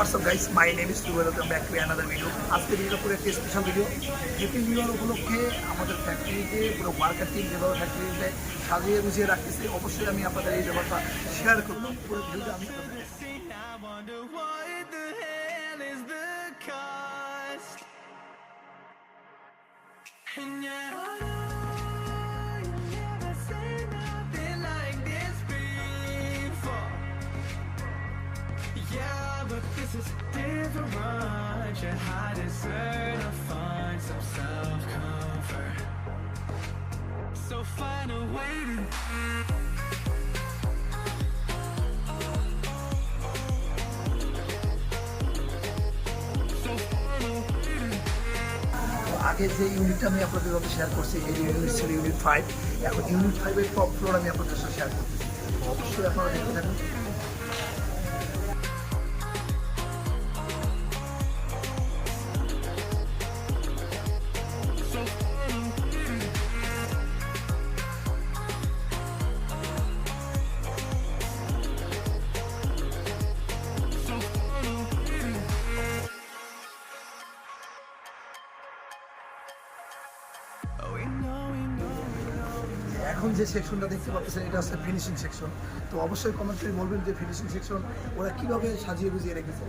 What's up guys my name is to welcome back to another video আজকে video পুরো একটা special video happy new year উপলক্ষে আমাদের ফ্যাক্টরিতে পুরো ওয়ার্কার টিম যেভাবে ফ্যাক্টরিতে সাজিয়ে গুছিয়ে রাখতেছে, অবশ্যই আমি আপনাদের এই ব্যাপারটা শেয়ার করব। পুরো ভিডিওটা আমি আপনাদের I but this is different. Your heart deserve to find some self comfort. So find a way to. আগে যে ইউনিটটা আমি আপনাদের সাথে শেয়ার করছি, এই ইউনিট ছিল ইউনিট ফাইভ এখন ইউনিট ফাইভের টপ ফ্লোর আমি আপনাদের সাথে শেয়ার করতেছি অবশ্যই আপনারা দেখতে থাকুন এখন যে সেকশনটা দেখতে পাচ্ছেন, এটা হচ্ছে ফিনিশিং সেকশন তো অবশ্যই কমেন্ট করে বলবেন যে ফিনিশিং সেকশন ওরা কীভাবে সাজিয়ে গুজিয়ে রেখেছে।